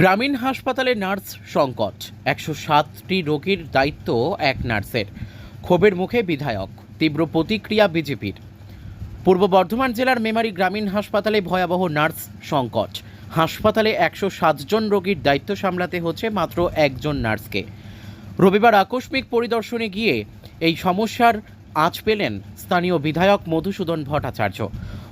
গ্রামীণ হাসপাতালে নার্স সংকট। একশো সাতটি রোগীর দায়িত্ব এক নার্সের। ক্ষোভের মুখে বিধায়ক, তীব্র প্রতিক্রিয়া বিজেপির। পূর্ব বর্ধমান জেলার মেমারি গ্রামীণ হাসপাতালে ভয়াবহ নার্স সংকট। হাসপাতালে একশো সাতজন রোগীর দায়িত্ব সামলাতে হচ্ছে মাত্র একজন নার্সকে। রবিবার আকস্মিক পরিদর্শনে গিয়ে এই সমস্যার আঁচ পেলেন স্থানীয় বিধায়ক মধুসূদন ভট্টাচার্য।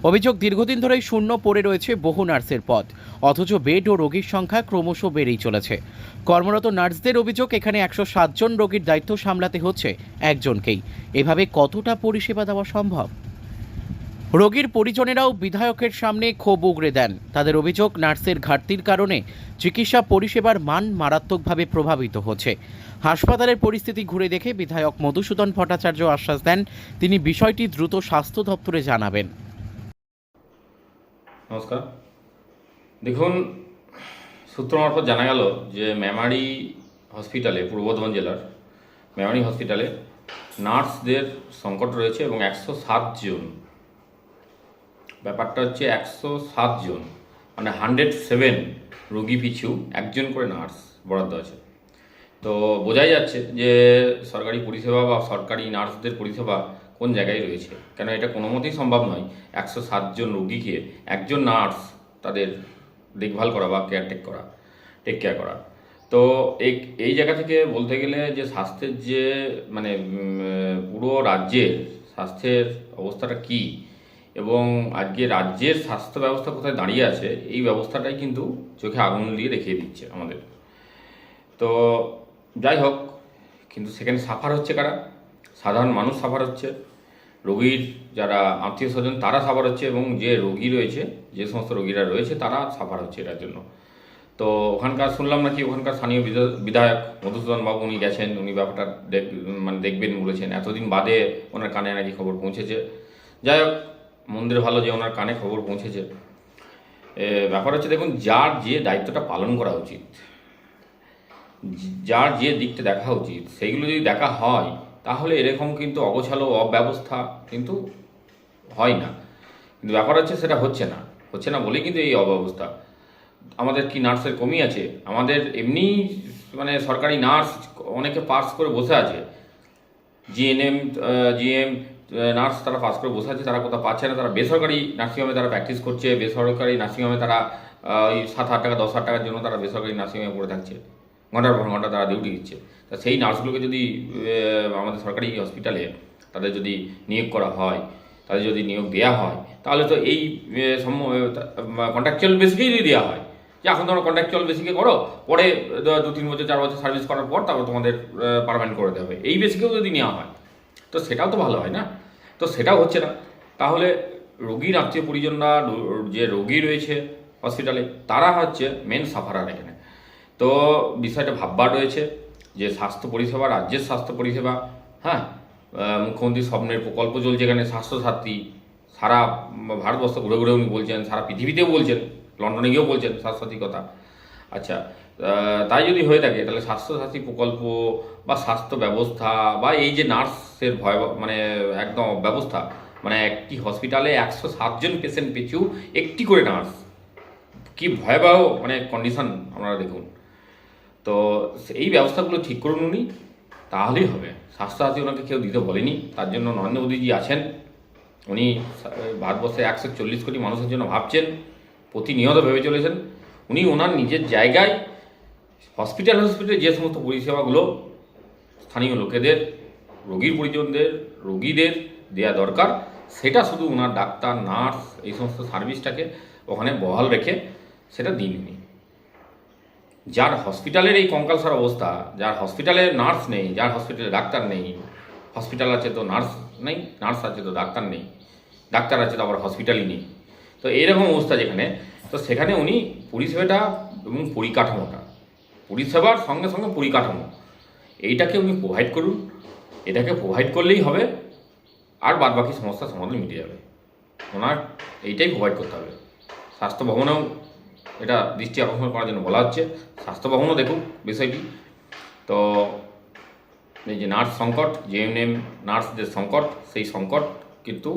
অভিযোগ দীর্ঘদিন ধরেই শূন্য পড়ে রয়েছে বহু নার্সের পদ। অথচ বেড ও রোগীর সংখ্যা ক্রমশ বেড়েই চলেছে। কর্মরত নার্সদের অভিযোগ, এখানে একশো সাতজন রোগীর দায়িত্ব সামলাতে হচ্ছে একজনকেই। এভাবে কতটা পরিষেবা দেওয়া সম্ভব? রোগীর পরিজনেরাও বিধায়কের সামনে ক্ষোভ উগড়ে দেন। তাদের অভিযোগ, নার্সের ঘাটতির কারণে চিকিৎসা পরিষেবার মান মারাত্মকভাবে প্রভাবিত হচ্ছে। হাসপাতালের পরিস্থিতি ঘুরে দেখে বিধায়ক মধুসূদন ভট্টাচার্য আশ্বাস দেন, তিনি বিষয়টি দ্রুত স্বাস্থ্য দপ্তরে জানাবেন। নমস্কার। দেখুন, সূত্র মারফত জানা গেল যে মেমারি হসপিটালে, পূর্ব বর্ধমান জেলার মেমারি হসপিটালে নার্সদের সংকট রয়েছে এবং একশো জন, ব্যাপারটা হচ্ছে একশো জন মানে হান্ড্রেড সেভেন রোগী পিছু একজন করে নার্স বরাদ্দ আছে। তো বোঝাই যাচ্ছে যে সরকারি পরিষেবা বা সরকারি নার্সদের পরিষেবা কোন জায়গায় রয়েছে। কেন এটা কোনো মতেই সম্ভব নয় একশো সাতজন রোগীকে একজন নার্স তাদের দেখভাল করা বা কেয়ারটেক করা টেক কেয়ার করা। তো এই এই জায়গা থেকে বলতে গেলে যে স্বাস্থ্যের যে মানে পুরো রাজ্যের স্বাস্থ্যের অবস্থাটা কী এবং আজকে রাজ্যের স্বাস্থ্য ব্যবস্থা কোথায় দাঁড়িয়ে আছে, এই ব্যবস্থাটাই কিন্তু চোখে আগুন দিয়ে দেখিয়ে দিচ্ছে আমাদের। তো যাই হোক, কিন্তু সেখানে সাফার হচ্ছে কারা? সাধারণ মানুষ সাফার হচ্ছে। রোগীর যারা আত্মীয় স্বজন, তারা সাফার হচ্ছে এবং যে রোগী রয়েছে, যে সমস্ত রোগীরা রয়েছে, তারা সাফার হচ্ছে এটার জন্য। তো ওখানকার শুনলাম নাকি ওখানকার স্থানীয় বিধা- বিধায়ক মধুসূদন বাবু, উনি গেছেন, উনি ব্যাপারটা মানে দেখবেন বলেছেন। এতদিন বাদে ওনার কানে নাকি খবর পৌঁছেছে। যাই হোক, মন্দির ভালো যে ওনার কানে খবর পৌঁছেছে। ব্যাপার হচ্ছে দেখুন, যার যে দায়িত্বটা পালন করা উচিত, যার যে দিকটা দেখা উচিত, সেইগুলো যদি দেখা হয় তাহলে এরকম কিন্তু অগোছালো অব্যবস্থা কিন্তু হয় না। কিন্তু ব্যাপার হচ্ছে সেটা হচ্ছে না। হচ্ছে না বলেই কিন্তু এই অব্যবস্থা। আমাদের কি নার্সের কমি আছে? আমাদের এমনি মানে সরকারি নার্স অনেকে পাস করে বসে আছে। জিএনএম জিএম নার্স তারা পাস করে বসে আছে, তারা কোথাও পাচ্ছে না। তারা বেসরকারি নার্সিংহোমে তারা প্র্যাকটিস করছে। বেসরকারি নার্সিংহোমে তারা ওই সাত হাজার টাকা, দশ হাজার টাকার জন্য তারা বেসরকারি নার্সিংহোমে পড়ে থাকছে। ঘণ্টার পর ঘণ্টা তারা ডিউটি দিচ্ছে। তা সেই নার্সগুলোকে যদি আমাদের সরকারি হসপিটালে তাদের যদি নিয়োগ করা হয়, তাদের যদি নিয়োগ দেওয়া হয়, তাহলে তো এই কন্ট্রাকচুয়াল বেসিকেই যদি দেওয়া হয়, যে এখন তোমরা কন্ট্রাকচুয়াল বেসিকে করো, পরে দু তিন বছর, চার বছর সার্ভিস করার পর তারপর তোমাদের পারমানেন্ট করে হবে। এই বেসিকেও যদি নেওয়া হয়, তো সেটাও তো ভালো হয় না? তো সেটাও হচ্ছে না। তাহলে রোগীর আত্মীয় পরিজনরা যে রোগী রয়েছে হসপিটালে তারা হচ্ছে মেন সাফারার এখানে। তো বিষয়টা ভাববার রয়েছে। যে স্বাস্থ্য পরিষেবা, রাজ্যের স্বাস্থ্য পরিষেবা হ্যাঁ? মুখ্যমন্ত্রী স্বপ্নের প্রকল্প চলছে এখানে, স্বাস্থ্যসাথী, সারা ভারতবর্ষ ঘুরে ঘুরে উনি বলছেন, সারা পৃথিবীতেও বলছেন, লন্ডনে গিয়েও বলছেন স্বাস্থ্যসাথী কথা। আচ্ছা তাই যদি হয়ে থাকে, তাহলে স্বাস্থ্যসাথী প্রকল্প বা স্বাস্থ্য ব্যবস্থা বা এই যে নার্সের ভয় মানে একদম ব্যবস্থা মানে একটি হসপিটালে একশো সাতজন পেশেন্ট পিছু একটি করে নার্স, কি ভয়াবহ মানে কন্ডিশন আপনারা দেখুন। তো এই ব্যবস্থাগুলো ঠিক করুন উনি, তাহলেই হবে। স্বাস্থ্যসাথী ওনাকে কেউ দিতে বলেনি, তার জন্য নরেন্দ্র মোদীজি আছেন। উনি ভারতবর্ষে একশো চল্লিশ কোটি মানুষের জন্য ভাবছেন, প্রতিনিয়ত ভেবে চলেছেন। উনি ওনার নিজের জায়গায় হসপিটাল হসপিটালে যে সমস্ত পরিষেবাগুলো স্থানীয় লোকেদের, রোগীর পরিজনদের, রোগীদের দেয়া দরকার, সেটা শুধু ওনার ডাক্তার, নার্স, এই সমস্ত সার্ভিসটাকে ওখানে বহাল রেখে সেটা দিন উনি যার হসপিটালের এই কঙ্কালসার অবস্থা, যার হসপিটালে নার্স নেই, যার হসপিটালে ডাক্তার নেই হসপিটাল আছে তো নার্স নেই নার্স আছে তো ডাক্তার নেই, ডাক্তার আছে তো আবার হসপিটালই নেই। তো এইরকম অবস্থা যেখানে, তো সেখানে উনি পরিষেবাটা এবং পরিকাঠামোটা, পরিষেবার সঙ্গে সঙ্গে পরিকাঠামো, এইটাকে উনি প্রোভাইড করুন, এটাকে প্রোভাইড করলেই হবে, আর বাদ বাকি সমস্যার সমাধান মিটে যাবে। ওনার এইটাই প্রোভাইড করতে হবে। স্বাস্থ্য ভবনেও এটা দৃষ্টি আকর্ষণ করার জন্য বলা হচ্ছে। স্বাস্থ্য ভবনও দেখুন বিষয়টি। তো এই যে নার্স সংকট জেএনএম নার্সদের সংকট, সেই সংকট কিন্তু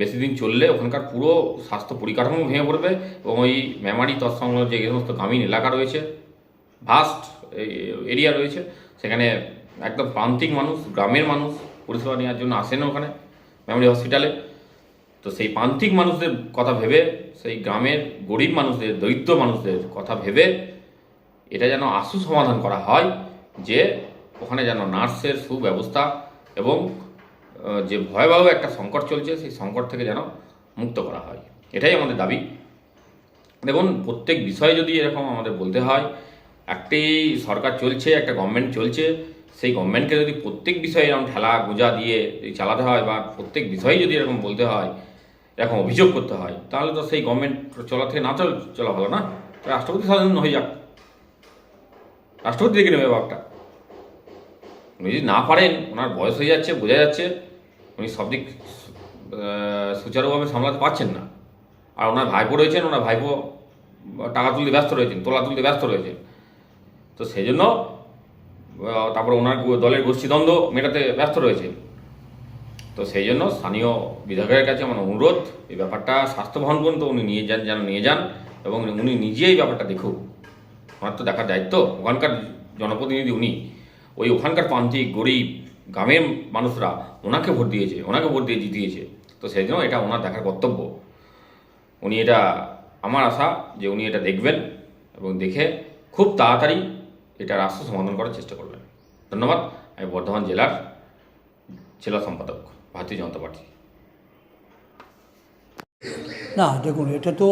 বেশি দিন চললে ওখানকার পুরো স্বাস্থ্য পরিকাঠামো ভেঙে পড়বে এবং ওই মেমারি তৎসংলগ্ন যে সমস্ত গ্রামীণ এলাকা রয়েছে ভাস্ট এরিয়া রয়েছে, সেখানে একদম প্রান্তিক মানুষ, গ্রামের মানুষ পরিষেবা নেওয়ার জন্য আসেন ওখানে, মেমোরি হসপিটালে তো সেই প্রান্তিক মানুষদের কথা ভেবে, সেই গ্রামের গরিব মানুষদের, দরিদ্র মানুষদের কথা ভেবে এটা যেন আশু সমাধান করা হয় যে ওখানে যেন নার্সের সুব্যবস্থা এবং যে ভয়াবহ একটা সংকট চলছে, সেই সংকট থেকে যেন মুক্ত করা হয়। এটাই আমাদের দাবি। দেখুন, প্রত্যেক বিষয়ে যদি এরকম আমাদের বলতে হয়, একটি সরকার চলছে, একটা গভর্নমেন্ট চলছে, সেই গভর্নমেন্টকে যদি প্রত্যেক বিষয়ে এরকম ঠেলা গোজা দিয়ে চালাতে হয় বা প্রত্যেক বিষয়ে যদি এরকম বলতে হয় এরকম অভিযোগ করতে হয়, তাহলে তো সেই গভর্নমেন্ট চলা থেকে না চল চলা ভালো না। রাষ্ট্রপতি শাসন হয়ে যাক। রাষ্ট্রপতি দেখে নেবে ব্যাপারটা। উনি যদি না পারেন, ওনার বয়স হয়ে যাচ্ছে, বোঝা যাচ্ছে, উনি সব দিক সুচারুভাবে সামলাতে পারছেন না। আর ওনার ভাইপো রয়েছেন, ওনার ভাইপো টাকা তুলতে ব্যস্ত রয়েছেন, তোলা তুলতে ব্যস্ত রয়েছেন। তো সেই জন্য তারপর ওনার দলের গোষ্ঠীদ্বন্দ্ব মেটাতে ব্যস্ত রয়েছেন। তো সেই জন্য স্থানীয় বিধায়কের কাছে আমার অনুরোধ, এই ব্যাপারটা স্বাস্থ্য ভবন পর্যন্ত উনি নিয়ে যান, যেন নিয়ে যান এবং উনি নিজেই ব্যাপারটা দেখুক। ওনার তো দেখার দায়িত্ব। ওখানকার জনপ্রতিনিধি উনি। ওই ওখানকার প্রান্তিক, গরিব, গ্রামের মানুষরা ওনাকে ভোট দিয়েছে, ওনাকে ভোট দিয়ে জিতিয়েছে। তো সেই জন্য এটা ওনার দেখার কর্তব্য। উনি এটা, আমার আশা যে উনি এটা দেখবেন এবং দেখে খুব তাড়াতাড়ি এটা রাস্তা সমাধান করার চেষ্টা করবেন। ধন্যবাদ। আমি বর্ধমান জেলার জেলা সম্পাদক। ভারতীয় জনতা পার্টি। না, দেখুন, এটা তো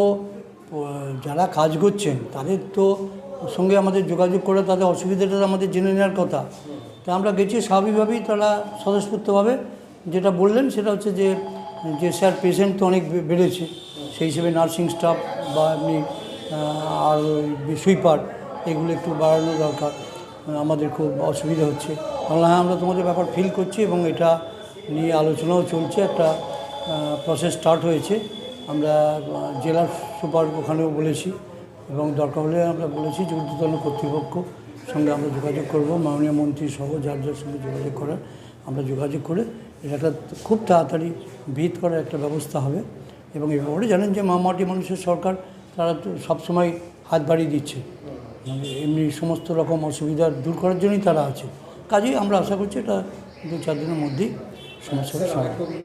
যারা কাজ করছেন, তাদের তো সঙ্গে আমাদের যোগাযোগ করে, তাদের অসুবিধাটা আমাদের জেনে নেওয়ার কথা। তা আমরা গেছি, স্বাভাবিকভাবেই তারা স্বতঃস্ফূর্তভাবে যেটা বললেন, সেটা হচ্ছে যে যে স্যার পেশেন্ট তো অনেক বেড়েছে, সেই হিসেবে নার্সিং স্টাফ বা এমনি আর ওই সুইপার, এগুলো একটু বাড়ানো দরকার। আমাদের খুব অসুবিধা হচ্ছে। বললাম হ্যাঁ আমরা তোমাদের ব্যাপার ফিল করছি এবং এটা নিয়ে আলোচনাও চলছে, একটা প্রসেস স্টার্ট হয়েছে। আমরা জেলার সুপার ওখানেও বলেছি এবং দরকার হলে আমরা বলেছি যে ঊর্ধ্বতন কর্তৃপক্ষ সঙ্গে আমরা যোগাযোগ করব। মাননীয় মন্ত্রী সহ যার যার সঙ্গে যোগাযোগ করার আমরা যোগাযোগ করে এটা একটা খুব তাড়াতাড়ি ভিত করার একটা ব্যবস্থা হবে এবং এই ব্যাপারে জানেন যে মামাটি মানুষের সরকার তারা তো সবসময় হাত বাড়িয়ে দিচ্ছে। মানে এমনি সমস্ত রকম অসুবিধা দূর করার জন্যই তারা আছে। কাজেই আমরা আশা করছি এটা দু চার দিনের মধ্যেই সমস্যার সমাধান।